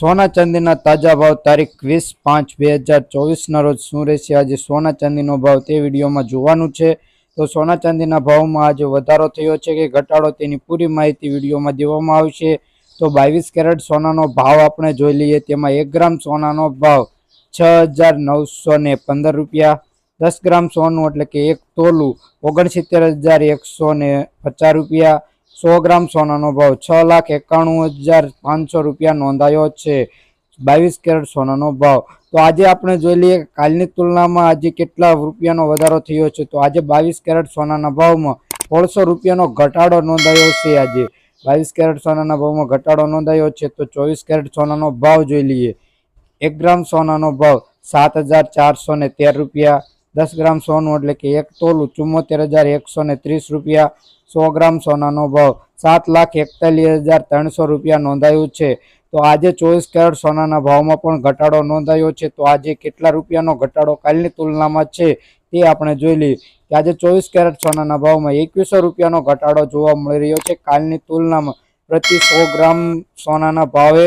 સોના ચાંદીના તાજા ભાવ તારીખ વીસ પાંચ બે હજાર ચોવીસના રોજ શું રહેશે? આજે સોના ચાંદીનો ભાવ તે વિડીયોમાં જોવાનું છે. તો સોના ચાંદીના ભાવમાં આજે વધારો થયો છે કે ઘટાડો તેની પૂરી માહિતી વિડીયોમાં દેવામાં આવશે. તો બાવીસ કેરેટ સોનાનો ભાવ આપણે જોઈ લઈએ. તેમાં એક ગ્રામ સોનાનો ભાવ છ હજાર નવસો ને પંદર રૂપિયા, દસ ગ્રામ સોનું એટલે કે એક તોલું ઓગણસિત્તેર હજાર એકસો ને પચાસ રૂપિયા સો ગ્રામ સોનાનો ભાવ છ લાખ એકાણું હજાર પાંચસો રૂપિયા નોંધાયો છે. બાવીસ કેરેટ સોનાનો ભાવ. તો આજે આપણે જોઈ લઈએ કાલની તુલનામાં આજે કેટલા રૂપિયાનો વધારો થયો છે. તો આજે બાવીસ કેરેટ સોનાના ભાવમાં સોળસો રૂપિયાનો ઘટાડો નોંધાયો છે આજે. બાવીસ કેરેટ સોનાના ભાવમાં ઘટાડો નોંધાયો છે. તો ચોવીસ કેરેટ સોનાનો ભાવ જોઈ લઈએ. એક ગ્રામ સોનાનો ભાવ સાત હજાર ચારસો ને તેર રૂપિયા. દસ ગ્રામ સોનું એટલે કે એક તોલું ચુમ્મોતેર હજાર એકસો ત્રીસ રૂપિયા. સો ગ્રામ સોનાનો ભાવ. સાત લાખ એકતાલીસ હજાર ત્રણસો રૂપિયા નોંધાયું છે. તો આજે ચોવીસ કેરેટ સોનાના ભાવમાં પણ ઘટાડો નોંધાયો છે. તો આજે કેટલા રૂપિયાનો ઘટાડો કાલની તુલનામાં છે તે આપણે જોઈ લઈએ. કે આજે ચોવીસ કેરેટ સોનાના ભાવમાં એકવીસો રૂપિયાનો ઘટાડો જોવા મળી રહ્યો છે. કાલની તુલનામાં પ્રતિ સો ગ્રામ સોનાના ભાવે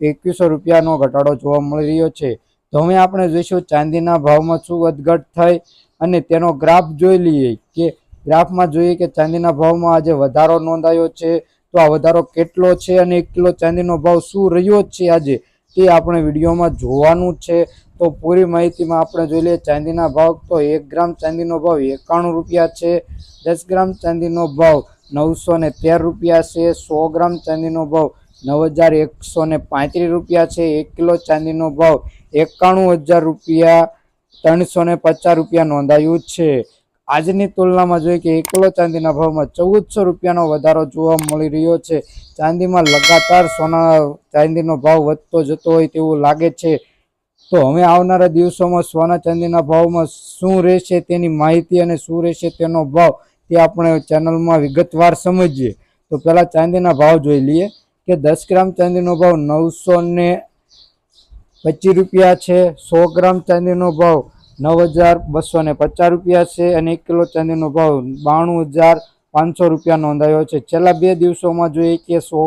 એકવીસો રૂપિયાનો ઘટાડો જોવા મળી રહ્યો છે. તો હવે આપણે જોઈશું ચાંદીના ભાવમાં શું વધઘટ થઈ અને તેનો ગ્રાફ જોઈ લઈએ કે ગ્રાફમાં જોઈએ કે ચાંદીના ભાવમાં આજે વધારો નોંધાયો છે. તો આ વધારો કેટલો છે અને એક કિલો ચાંદીનો ભાવ શું રહ્યો છે આજે તે આપણે વિડીયોમાં જોવાનું છે. તો પૂરી માહિતીમાં આપણે જોઈ લઈએ, ચાંદીના ભાવ તો એક ગ્રામ ચાંદીનો ભાવ એકાણું રૂપિયા છે, દસ ગ્રામ ચાંદીનો ભાવ નવસો ને તેર રૂપિયા છે, સો ગ્રામ ચાંદીનો ભાવ નવ હજાર એકસો ને પાંત્રીસ રૂપિયા છે, એક કિલો ચાંદીનો ભાવ એકાણું હજાર રૂપિયા ત્રણસો ને પચાસ રૂપિયા નોંધાયું છે. આજની તુલનામાં જોઈએ કે એકલો ચાંદીના ભાવમાં ચૌદસો રૂપિયાનો વધારો જોવા મળી રહ્યો છે. ચાંદીમાં લગાતાર સોના ચાંદીનો ભાવ વધતો જતો હોય તેવું લાગે છે. તો હવે આવનારા દિવસોમાં સોના ચાંદીના ભાવમાં શું રહેશે તેની માહિતી અને શું રહેશે તેનો ભાવ તે આપણે ચેનલમાં વિગતવાર સમજીએ. તો પહેલાં ચાંદીના ભાવ જોઈ લઈએ કે દસ ગ્રામ ચાંદીનો ભાવ નવસો ને પચીસ રૂપિયા છે. સો ગ્રામ ચાંદીનો ભાવ નવ હજાર બસો ને પચાસ રૂપિયા છે અને એક કિલો ચાંદીનો ભાવ બાણું હજાર પાંચસો રૂપિયા નોંધાયો છે. છેલ્લા બે દિવસોમાં જોઈએ કે સો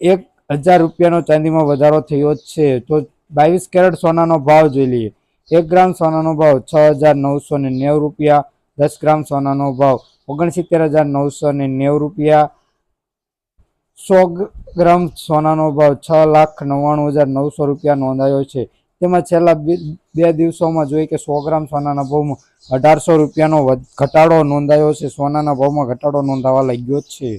એક હજાર રૂપિયાનો ચાંદીમાં વધારો થયો છે. તો બાવીસ કેરેટ સોનાનો ભાવ જોઈ લઈએ. એક ગ્રામ સોનાનો ભાવ છ હજાર નવસો ને નેવું રૂપિયા, દસ ગ્રામ સોનાનો ભાવ ઓગણસિત્તેર હજાર નવસો ને નેવું રૂપિયા, સો ગ્રામ સોનાનો ભાવ છ લાખ નવ્વાણું હજાર નવસો રૂપિયા નોંધાયો છે. તેમાં છેલ્લા બે- દિવસોમાં જોઈએ કે સો ગ્રામ સોનાના ભાવમાં અઢારસો રૂપિયાનો ઘટાડો નોંધાયો છે. સોનાના ભાવમાં ઘટાડો નોંધાવા લાગ્યો છે.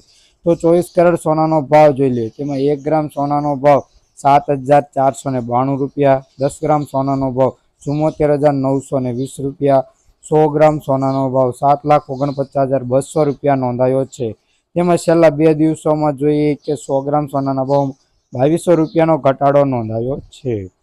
તો ચોવીસ કેરેટ સોનાનો ભાવ જોઈ લઈએ તેમાં એક ગ્રામ સોનાનો ભાવ સાત હજાર ચારસો ને બાણું રૂપિયા, દસ ગ્રામ સોનાનો ભાવ ચુમ્મોતેર હજાર નવસો ને વીસ રૂપિયા, સો ગ્રામ સોનાનો ભાવ સાત લાખ ઓગણપચાસ હજાર બસો રૂપિયા નોંધાયો છે. તેમાં છેલ્લા બે દિવસોમાં જોઈએ કે સો ગ્રામ સોનાના ભાવ બાવીસો રૂપિયાનો ઘટાડો નોંધાયો છે.